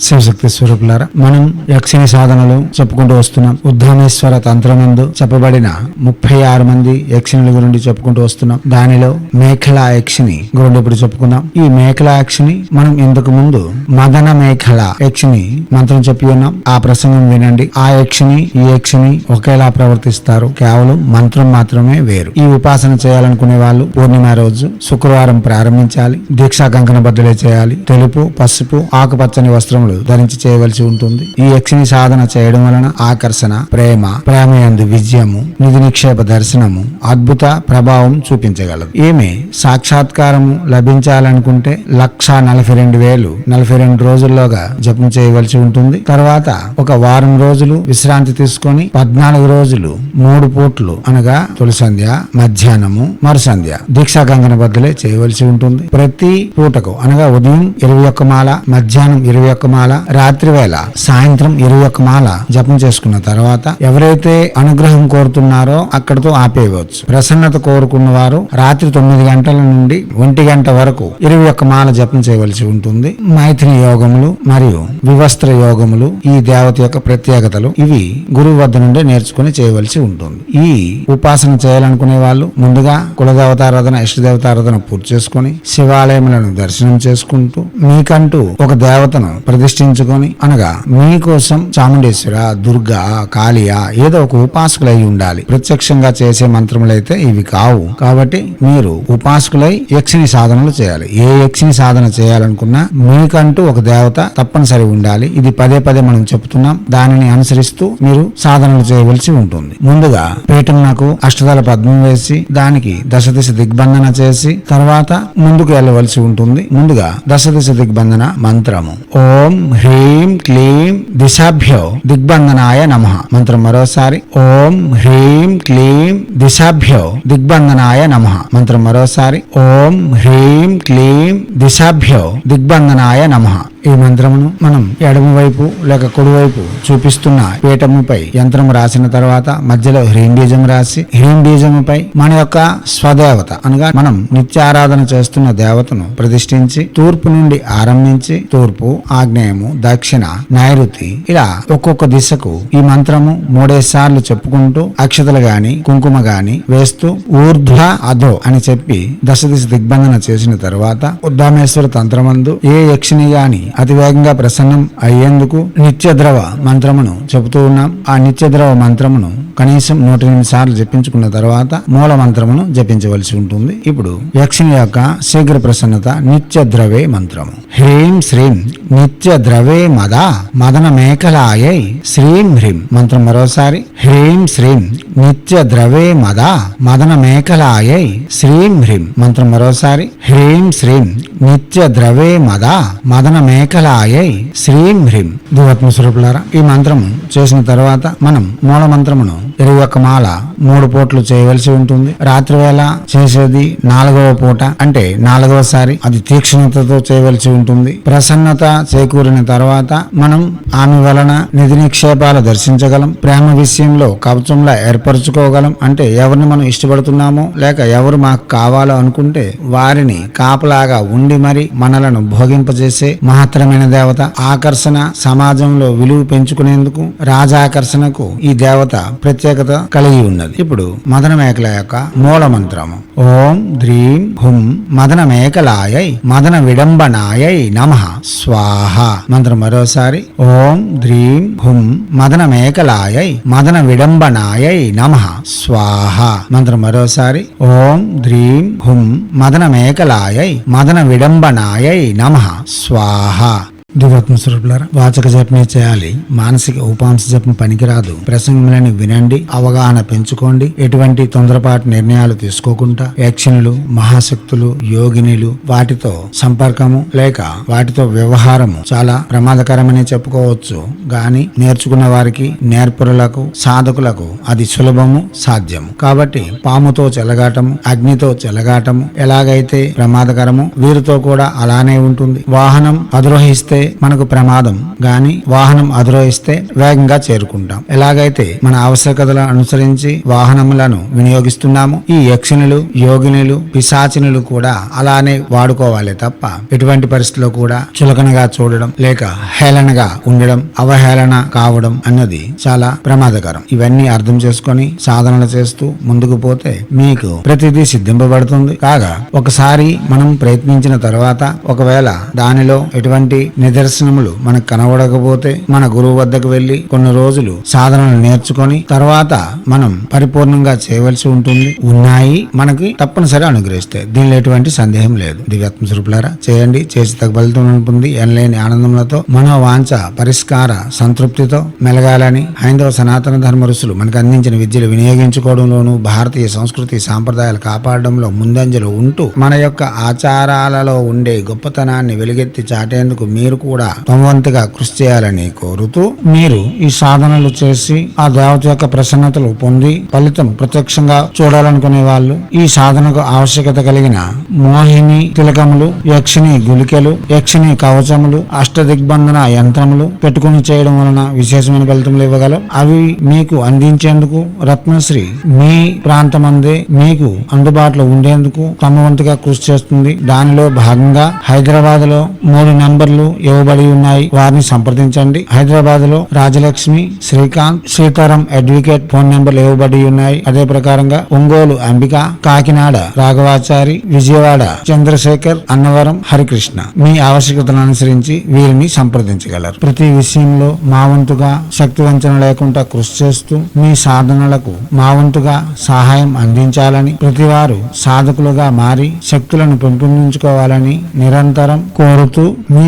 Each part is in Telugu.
శివశక్తి స్వరూపులారా మనం యక్షిని సాధనలు చెప్పుకుంటూ వస్తున్నాం. ఉద్ధామేశ్వర తంత్రమందు చెప్పబడిన ముప్పై ఆరు మంది యక్షిణుల గురించి చెప్పుకుంటూ వస్తున్నాం. దానిలో మేఖలా యక్షిని గురించి ఇప్పుడు చెప్పుకుందాం. ఈ మేఖలా యక్షిని మనం ఇంతకు ముందు మదన మేఖల యక్షిని మంత్రం చెప్పి ఉన్నాం. ఆ ప్రసంగం వినండి. ఆ యక్షిని ఈ యక్షిని ఒకేలా ప్రవర్తిస్తారు. కేవలం మంత్రం మాత్రమే వేరు. ఈ ఉపాసన చేయాలనుకునే వాళ్ళు పూర్ణిమ రోజు శుక్రవారం ప్రారంభించాలి. దీక్షా కంకణ బద్దలే చేయాలి. తెలుపు పసుపు ఆకుపచ్చని వస్త్రములు ధరించి చేయవలసి ఉంటుంది. ఈ యక్షిని సాధన చేయడం వలన ఆకర్షణ ప్రేమ ప్రేమయందు విజయము నిధి నిక్షేప దర్శనము అద్భుత ప్రభావం చూపించగలదు. ఈమె సాక్షాత్కారము లభించాలనుకుంటే లక్ష నలభై రెండు వేలు నలభై రెండు రోజుల్లోగా జపం చేయవలసి ఉంటుంది. తర్వాత ఒక వారం రోజులు విశ్రాంతి తీసుకొని పద్నాలుగు రోజులు మూడు పూట్లు అనగా తొలి సంధ్య మధ్యాహ్నము మరుసంధ్య దీక్షా గంగన బద్దలే చేయవలసి ఉంటుంది. ప్రతి పూటకు అనగా ఉదయం ఇరవై ఒక్క మాల మధ్యాహ్నం ఇరవై ఒక్క మాల రాత్రి వేళ సాయంత్రం ఇరవై ఒక్క మాల జపం చేసుకున్న తర్వాత ఎవరైతే అనుగ్రహం కోరుతున్నారో అక్కడతో ఆపేయవచ్చు. ప్రసన్నత కోరుకున్న వారు రాత్రి తొమ్మిది గంటల నుండి ఒంటి గంట వరకు ఇరవై ఒక్క మాల జపం చేయవలసి ఉంటుంది. మైథిని యోగములు మరియు వివస్త్ర యోగములు ఈ దేవత యొక్క ప్రత్యేకతలు ఇవి గురువు వద్ద నుండి నేర్చుకుని చేయవలసి ఉంటుంది. ఈ ఉపాసన చేయాలనుకునే వాళ్ళు ముందుగా కులదేవతారాధన ఇష్టదేవతారాధన పూర్తి చేసుకుని శివాలయములను దర్శనం చేసుకుంటూ మీకంటూ ఒక దేవతను ప్రతిష్ఠించుకొని అనగా మీకోసం చాముండేశ్వర దుర్గా కాళియా ఏదో ఒక ఉపాసకులై ఉండాలి. ప్రత్యక్షంగా చేసే మంత్రములైతే ఇవి కావు. కాబట్టి మీరు ఉపాసకులై యక్షిని సాధనలు చేయాలి. ఏ యక్షిని సాధన చేయాలనుకున్నా మీకంటూ ఒక దేవత తప్పనిసరి ఉండాలి. ఇది పదే పదే మనం చెప్తున్నాం. దానిని అనుసరిస్తూ మీరు సాధనలు చేయవలసి ఉంటుంది. ముందుగా పీఠం నాకు అష్టదళ పద్మం వేసి దానికి దశ దిశ దిగ్బంధన చేసి తర్వాత ముందుకు వెళ్ళవలసి ఉంటుంది. ముందుగా దశ దిశ దిగ్బంధన మంత్రము. ఓం హ్రీం క్లీం దిశాభ్యో దిగ్బంధనాయ నమ. మంత్రం మరోసారి. ఓం హ్రీం క్లీం దిశాభ్యో దిగ్బంధనాయ నమ. మంత్రం మరోసారి. ఓం హ్రీం క్లీం దిశాభ్యో దిగ్బంధనాయ నమ. ఈ మంత్రమును మనం ఎడమవైపు లేక కుడివైపు చూపిస్తున్న పీఠముపై యంత్రం రాసిన తర్వాత మధ్యలో హ్రీం బీజం రాసి హ్రీం బీజముపై మన యొక్క స్వదేవత అనగా మనం నిత్యారాధన చేస్తున్న దేవతను ప్రతిష్ఠించి తూర్పు నుండి ఆరంభించి తూర్పు ఆగ్నేయము దక్షిణ నైరుతి ఇలా ఒక్కొక్క దిశకు ఈ మంత్రము మూడేసార్లు చెప్పుకుంటూ అక్షతలు గాని కుంకుమ గాని వేస్తూ ఊర్ధ్వ అధో అని చెప్పి దశ దిశ దిగ్బంధన చేసిన తర్వాత ఉద్దామేశ్వర తంత్రమందు ఏ యక్షిని గాని అతి వేగంగా ప్రసన్నం అయ్యేందుకు నిత్య ద్రవ మంత్రమును చెబుతూ ఉన్నాం. ఆ నిత్య ద్రవ మంత్రమును కనీసం నూట ఎనిమిది సార్లు జపించుకున్న తర్వాత మూల మంత్రమును జపించవలసి ఉంటుంది. ఇప్పుడు యక్షిని యొక్క శీఘ్ర ప్రసన్నత నిత్య ద్రవే మంత్రము. హ్రీం శ్రీం నిత్య ద్రవే మద మదన మేకలాయై శ్రీం హ్రీం. మంత్రం మరోసారి. హ్రీం శ్రీం. నిత్య ద్రవే మద మదన మేకలాయై శ్రీం హ్రీం. మంత్రం మరోసారి. హ్రీం శ్రీం. నిత్య ద్రవే మద మదన మేకలాయై శ్రీం హ్రీం. దువత్మ స్వరూపులారా ఈ మంత్రము చేసిన తర్వాత మనం మూల మంత్రమును ఇరవై ఒక్క మాల మూడు పూట్లు చేయవలసి ఉంటుంది. రాత్రి వేళ చేసేది నాలుగవ పూట అంటే నాలుగవసారి అది తీక్షణతతో చేయవలసి ఉంటుంది. ప్రసన్నత చేకూరిన తర్వాత మనం ఆమె వలన నిధి నిక్షేపాలు దర్శించగలం. ప్రేమ విషయంలో కవచంలా ఏర్పరచుకోగలం. అంటే ఎవరిని మనం ఇష్టపడుతున్నామో లేక ఎవరు మాకు కావాలో అనుకుంటే వారిని కాపలాగా ఉండి మరి మనలను భోగింపజేసే మహత్తరమైన దేవత. ఆకర్షణ సమాజంలో విలువ పెంచుకునేందుకు రాజాకర్షణకు ఈ దేవత ప్రత్యేక ప్రత్యేకత కలిగి ఉన్నది. ఇప్పుడు మదన మేకల యొక్క మూల మంత్రము ఓం ద్రీం హుం మదన మేకలాయై మదన విడంబనాయై నమ. స్వాహ. మంత్రం మరోసారి. ఓం ద్రీం హుం మదన మేకలాయై మదన విడంబనాయై నమ. స్వాహ. మంత్రం మరోసారి. ఓం ద్రీం హుం మదన మేకలాయై మదన విడంబనాయై నమ. స్వాహ. దివాత్మ స్వరూపులారా వాచక జపమే చేయాలి. మానసిక ఉపాంశ జపం పనికిరాదు. ప్రసంగములను వినండి అవగాహన పెంచుకోండి. ఎటువంటి తొందరపాటు నిర్ణయాలు తీసుకోకుండా యక్షణులు మహాశక్తులు యోగినిలు వాటితో సంపర్కము లేక వాటితో వ్యవహారము చాలా ప్రమాదకరమని చెప్పుకోవచ్చు. గాని నేర్చుకున్న వారికి నేర్పురులకు సాధకులకు అది సులభము సాధ్యము. కాబట్టి పాముతో చెలగాటము అగ్నితో చెలగాటము ఎలాగైతే ప్రమాదకరము వీరితో కూడా అలానే ఉంటుంది. వాహనం అధిరోహిస్తే మనకు ప్రమాదం గాని వాహనం అధిరోహిస్తే వేగంగా చేరుకుంటాం. ఎలాగైతే మన ఆవశ్యకతలను అనుసరించి వాహనములను వినియోగిస్తున్నాము ఈ యక్షిణులు యోగినులు పిశాచినులు కూడా అలానే వాడుకోవాలి తప్ప ఎటువంటి పరిస్థితిలో కూడా చులకనగా చూడడం లేక హేళనగా ఉండడం అవహేళన కావడం అన్నది చాలా ప్రమాదకరం. ఇవన్నీ అర్థం చేసుకొని సాధనలు చేస్తూ ముందుకు పోతే మీకు ప్రతిదీ సిద్ధింపబడుతుంది. కాగా ఒకసారి మనం ప్రయత్నించిన తర్వాత ఒకవేళ దానిలో ఎటువంటి నిదర్శనములు మనకు కనబడకపోతే మన గురువు వద్దకు వెళ్ళి కొన్ని రోజులు సాధనలు నేర్చుకొని తర్వాత మనం పరిపూర్ణంగా చేయవలసి ఉంటుంది. ఉన్నాయి మనకి తప్పనిసరి అనుగ్రహిస్తాయి దీనిలో ఎటువంటి సందేహం లేదు. దివ్యాత్మ స్వరూపులారా చేయండి. చేసి తగ్గ ఫలితం ఉంటుంది. ఎనలేని ఆనందములతో మనోవాంఛ పరిష్కార సంతృప్తితో మెలగాలని హైందవ సనాతన ధర్మ ఋషులు మనకు అందించిన విద్యలు వినియోగించుకోవడంలోనూ భారతీయ సంస్కృతి సాంప్రదాయాలు కాపాడడంలో ముందంజలో ఉంటూ మన యొక్క ఆచారాలలో ఉండే గొప్పతనాన్ని వెలుగెత్తి చాటేందుకు మీరు కూడా తమవంతుగా కృషి చేయాలని కోరుతూ మీరు ఈ సాధనలు చేసి ఆ దేవత యొక్క ప్రసన్నతలు పొంది ఫలితం ప్రత్యక్షంగా చూడాలనుకునే వాళ్ళు ఈ సాధనకు ఆవశ్యకత కలిగిన మోహిని తిలకములు యక్షిని గులికలు యక్షిని కవచములు అష్ట దిగ్బంధన యంత్రములు పెట్టుకుని చేయడం వలన విశేషమైన ఫలితములు ఇవ్వగలవు. అవి మీకు అందించేందుకు రత్నశ్రీ మీ ప్రాంతమందే మీకు అందుబాటులో ఉండేందుకు తమ వంతుగా కృషి చేస్తుంది. దానిలో భాగంగా హైదరాబాద్లో మూడు నంబర్లు ఇవ్వబడి ఉన్నాయి. వారిని సంప్రదించండి. హైదరాబాద్లో రాజలక్ష్మి శ్రీకాంత్ సీతారాం అడ్వకేట్ ఫోన్ నెంబర్లు ఇవ్వబడి ఉన్నాయి. అదే ప్రకారంగా ఒంగోలు అంబిక కాకినాడ రాఘవాచారి విజయవాడ చంద్రశేఖర్ అన్నవరం హరికృష్ణ. మీ ఆవశ్యకతను అనుసరించి వీరిని సంప్రదించగలరు. ప్రతి విషయంలో మా వంతుగా శక్తి వంచన లేకుండా కృషి చేస్తూ మీ సాధనలకు మా వంతుగా సహాయం అందించాలని ప్రతివారు సాధకులుగా మారి శక్తులను పెంపొందించుకోవాలని నిరంతరం కోరుతూ మీ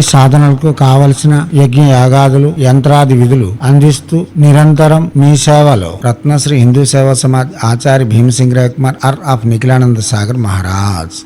సాధనలకు కావలసిన యజ్ఞ యాగాదులు యంత్రాది విధులు అందిస్తూ నిరంతరం మీ సేవలో రత్నశ్రీ హిందూ సేవా సమాజ్ ఆచార్య భీమసింగ్ కుమార్ ఆర్ ఆఫ్ నిఖిలానంద సాగర్ మహారాజ్.